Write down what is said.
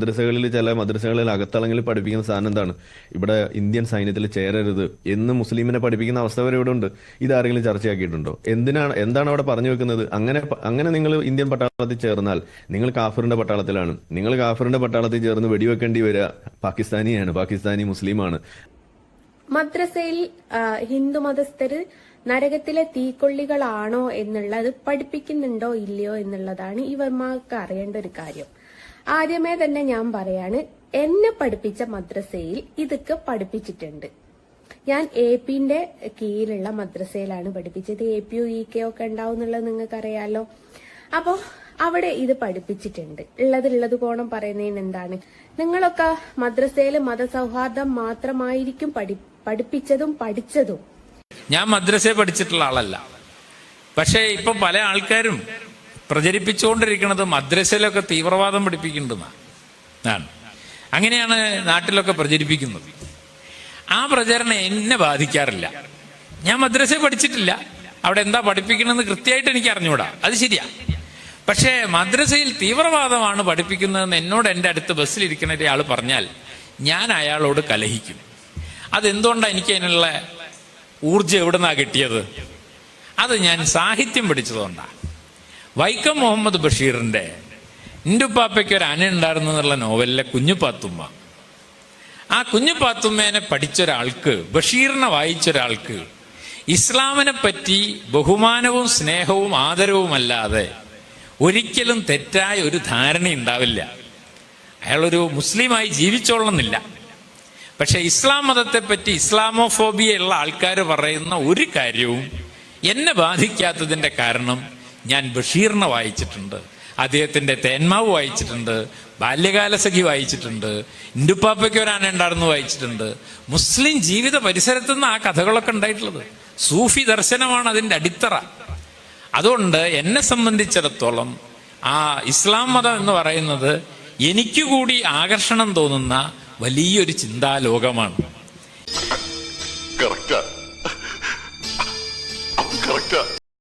മദ്രസകളിൽ ചില മദ്രസകളിൽ അകത്തളങ്ങളിൽ പഠിപ്പിക്കുന്ന സാധനം എന്താണ്? ഇവിടെ ഇന്ത്യൻ സൈന്യത്തിൽ ചേരരുത് എന്ന് മുസ്ലിമിനെ പഠിപ്പിക്കുന്ന അവസ്ഥ വരെ ഇവിടെ ഉണ്ട്. ഇതാരെങ്കിലും ചർച്ചയാക്കിയിട്ടുണ്ടോ? എന്തിനാണ് എന്താണ് അവിടെ പറഞ്ഞു വെക്കുന്നത്? അങ്ങനെ അങ്ങനെ നിങ്ങൾ ഇന്ത്യൻ പട്ടാളത്തിൽ ചേർന്നാൽ നിങ്ങൾ കാഫറിന്റെ പട്ടാളത്തിലാണ്. നിങ്ങൾ കാഫറിന്റെ പട്ടാളത്തിൽ ചേർന്ന് വെടിവെക്കേണ്ടി വരിക. പാകിസ്ഥാനിയാണ് പാകിസ്ഥാനി മുസ്ലിമാണ്. മദ്രസയിൽ ഹിന്ദു മതസ്ഥര് നരകത്തിലെ തീക്കൊള്ളികളാണോ എന്നുള്ളത് പഠിപ്പിക്കുന്നുണ്ടോ ഇല്ലയോ എന്നുള്ളതാണ് ഇവർമാർക്ക് അറിയേണ്ട ഒരു കാര്യം. ആദ്യമേ തന്നെ ഞാൻ പറയാണ് എന്നെ പഠിപ്പിച്ച മദ്രസയിൽ ഇതൊക്കെ പഠിപ്പിച്ചിട്ടുണ്ട്. ഞാൻ എ പിന്റെ കീഴിലുള്ള മദ്രസയിലാണ് പഠിപ്പിച്ചത്. എ പി ഇ കെ ഒക്കെ ഉണ്ടാവും എന്നുള്ളത് നിങ്ങൾക്ക് അറിയാലോ അപ്പോ അവിടെ ഇത് പഠിപ്പിച്ചിട്ടുണ്ട്. ഉള്ളതുള്ളത് കോണം പറയുന്നതിന് എന്താണ്? നിങ്ങളൊക്കെ മദ്രസയിൽ മതസൗഹാർദ്ദം മാത്രമായിരിക്കും പഠി പഠിപ്പിച്ചതും പഠിച്ചതും. ഞാൻ മദ്രസയെ പഠിച്ചിട്ടുള്ള ആളല്ല. പക്ഷേ ഇപ്പൊ പല ആൾക്കാരും പ്രചരിപ്പിച്ചുകൊണ്ടിരിക്കുന്നത് മദ്രസയിലൊക്കെ തീവ്രവാദം പഠിപ്പിക്കേണ്ടതാണ് അങ്ങനെയാണ് നാട്ടിലൊക്കെ പ്രചരിപ്പിക്കുന്നത്. ആ പ്രചരണം എന്നെ ബാധിക്കാറില്ല. ഞാൻ മദ്രസയെ പഠിച്ചിട്ടില്ല. അവിടെ എന്താ പഠിപ്പിക്കണമെന്ന് കൃത്യമായിട്ട് എനിക്ക് അറിഞ്ഞുകൂടാ. അത് ശരിയാ. പക്ഷേ മദ്രസയിൽ തീവ്രവാദമാണ് പഠിപ്പിക്കുന്നതെന്ന് എന്നോട് എന്റെ അടുത്ത് ബസ്സിലിരിക്കുന്ന ഒരാൾ പറഞ്ഞാൽ ഞാൻ അയാളോട് കലഹിക്കും. അതെന്തുകൊണ്ടാണ് എനിക്ക് അതിനുള്ള ഊർജം നിന്നാണ് കിട്ടിയത്? അത് ഞാൻ സാഹിത്യം പഠിച്ചതുകൊണ്ടാണ് വൈക്കം മുഹമ്മദ് ബഷീറിന്റെ എന്റെ ഉപ്പാപ്പയ്ക്ക് ഒരു അന ഉണ്ടായിരുന്നു എന്നുള്ള നോവലിലെ കുഞ്ഞുപാത്തുമ്മ. ആ കുഞ്ഞുപാത്തുമ്മേനെ പഠിച്ച ഒരാൾക്ക് ബഷീറിനെ വായിച്ച ഒരാൾക്ക് ഇസ്ലാമിനെ പറ്റി ബഹുമാനവും സ്നേഹവും ആദരവുമല്ലാതെ ഒരിക്കലും തെറ്റായ ഒരു ധാരണ ഉണ്ടാവില്ല. അയാളൊരു മുസ്ലിമായി ജീവിച്ചോളണമെന്നില്ല. പക്ഷെ ഇസ്ലാം മതത്തെ പറ്റി ഇസ്ലാമോഫോബിയ ഉള്ള ആൾക്കാർ പറയുന്ന ഒരു കാര്യവും എന്നെ ബാധിക്കാത്തതിന്റെ കാരണം ഞാൻ ബഷീറിനെ വായിച്ചിട്ടുണ്ട്. അദ്ദേഹത്തിന്റെ തേന്മാവ് വായിച്ചിട്ടുണ്ട്. ബാല്യകാലസഖി വായിച്ചിട്ടുണ്ട്. ഇന്റുപ്പാപ്പയ്ക്ക് ഒരാന ഉണ്ടായിരുന്നു വായിച്ചിട്ടുണ്ട്. മുസ്ലിം ജീവിത പരിസരത്തു നിന്ന് ആ കഥകളൊക്കെ ഉണ്ടായിട്ടുള്ളത്. സൂഫി ദർശനമാണ് അതിന്റെ അടിത്തറ. അതുകൊണ്ട് എന്നെ സംബന്ധിച്ചിടത്തോളം ആ ഇസ്ലാം മതം എന്ന് പറയുന്നത് എനിക്ക് കൂടി ആകർഷണം തോന്നുന്ന വലിയൊരു ചിന്താലോകമാണ്. Correct correct